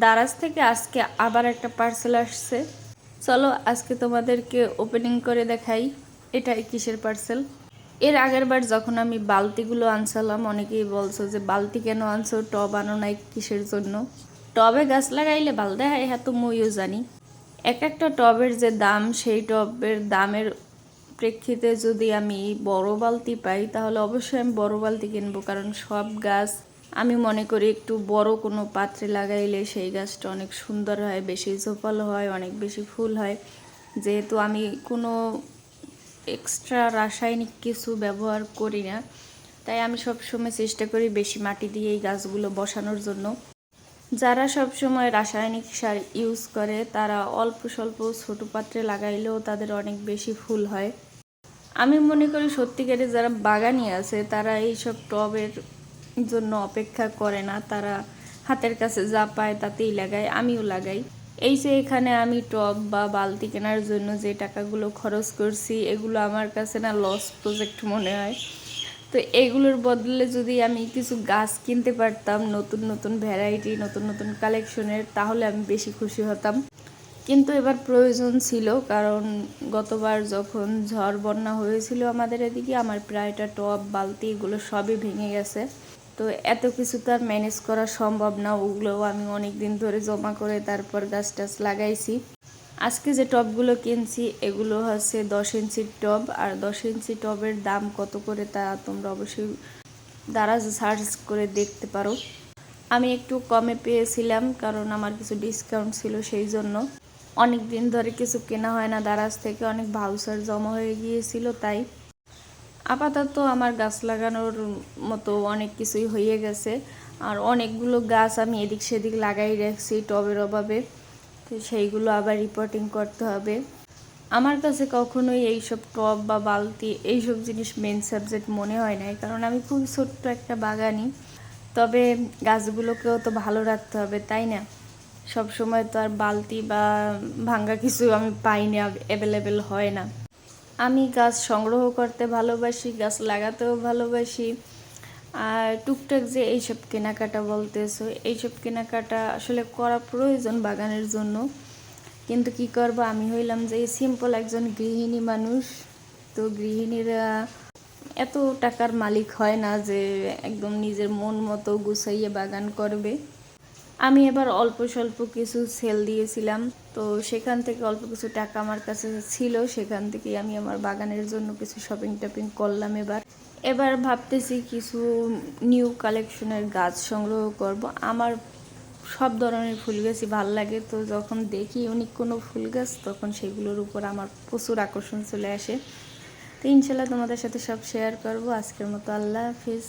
দারাজ থেকে আজকে আবার একটা পার্সেল আসছে। চলো আজকে তোমাদেরকে ওপেনিং করে দেখাই এটা কিসের পার্সেল এর আগের বার যখন আমি বালতিগুলো আনছিলাম, অনেকেই বলছো যে, বালতি কেন আনছো? টব আনো নাই কিসের জন্য? টবে গাছ লাগাইলে বালদে হয় হ্যাঁ তো মইও জানি। এক একটা টবের যে দাম, সেই টবের দামের প্রেক্ষিতে যদি আমি বড় বালতি পাই, তাহলে অবশ্যই আমি বড় বালতি কিনবো, কারণ সব গাছ আমি মনে করি একটু বড় কোনো পাত্রে লাগাইলে সেই গাছটা অনেক সুন্দর হয়, বেশি জোপাল হয়, অনেক বেশি ফুল হয়। যেহেতু আমি কোনো এক্সট্রা রাসায়নিক কিছু ব্যবহার করি না, তাই আমি সবসময় চেষ্টা করি বেশি মাটি দিয়ে এই গাছগুলো বসানোর জন্য। যারা সব সময় রাসায়নিক সার ইউজ করে, তারা অল্প স্বল্প ছোট পাত্রে লাগাইলেও তাদের অনেক বেশি ফুল হয়। আমি মনে করি সত্যিকারে যারা বাগানি আছে, তারা এইসব টবের জন্য অপেক্ষা করে না। তারা হাতের কাছে যা পায় তাতেই লাগায়, আমিও লাগাই। এই যে এখানে আমি টব বা বালতি কেনার জন্য যে টাকাগুলো খরচ করছি, এগুলো আমার কাছে না লস প্রজেক্ট মনে হয়। তো এগুলোর বদলে যদি আমি কিছু গাছ কিনতে পারতাম, নতুন নতুন ভ্যারাইটি নতুন নতুন কালেকশনের তাহলে আমি বেশি খুশি হতাম। কিন্তু এবার প্রয়োজন ছিল, কারণ গতবার যখন ঝড় বন্যা হয়েছিল আমাদের এদিকে, আমার প্রায়টা টব, বালতি, এগুলো সবই ভেঙে গেছে। তো এত কিছু তো আর ম্যানেজ করা সম্ভব না, ওগুলোও আমি অনেক দিন ধরে জমা করে তারপর গাছ টাছ লাগাইছি। আজকে যে টবগুলো কিনছি, এগুলো হচ্ছে দশ ইঞ্চির টব, আর দশ ইঞ্চি টবের দাম কত করে তা তোমরা অবশ্যই দারাজ সার্চ করে দেখতে পারো। আমি একটু কমে পেয়েছিলাম, কারণ আমার কিছু ডিসকাউন্ট ছিল সেই জন্য। অনেক দিন ধরে কিছু কেনা হয় না, দারাজ থেকে অনেক ভাউচার জমা হয়ে গিয়েছিল, তাই আপাতত আমার গাছ লাগানোর মতো অনেক কিছুই হয়ে গেছে। আর অনেকগুলো গাছ আমি এদিক সেদিক লাগাই রাখছি টবের অভাবে। তো সেইগুলো আবার রিপোর্টিং করতে হবে। আমার কাছে কখনোই এইসব টব বা বালতি, এইসব জিনিস মেন সাবজেক্ট মনে হয় নাই। কারণ আমি খুব ছোট্ট একটা বাগানি। তবে গাছগুলোকেও তো ভালো রাখতে হবে, তাই না? সব সময় তো আর বালতি বা ভাঙ্গা কিছু আমি পাই না অ্যাভেলেবেল হয় না। আমি গাছ সংগ্রহ করতে ভালোবাসি, গাছ লাগাতেও ভালোবাসি। আর টুকটাক যে এইসব কেনাকাটা বলতেছো, এইসব কেনাকাটা আসলে করা প্রয়োজন বাগানের জন্য। কিন্তু কি করব, আমি হইলাম যে সিম্পল একজন গৃহিণী মানুষ। তো গৃহিণীরা এত টাকার মালিক হয় না যে একদম নিজের মন মতো গুছাইয়ে বাগান করবে। আমি এবার অল্প স্বল্প কিছু সেল দিয়েছিলাম। তো সেখান থেকে অল্প কিছু টাকা আমার কাছে ছিল। সেখান থেকে আমি আমার বাগানের জন্য কিছু শপিং টপিং করলাম এবার। এবার ভাবতেছি কিছু নিউ কালেকশনের গাছ সংগ্রহ করব। আমার সব ধরনের ফুল গাছই ভালো লাগে। তো যখন দেখি ইউনিক কোনো ফুল গাছ, তখন সেগুলোর উপর আমার প্রচুর আকর্ষণ চলে আসে। তো ইনশাল্লাহ তোমাদের সাথে সব শেয়ার করব। আজকের মতো আল্লাহ হাফিজ।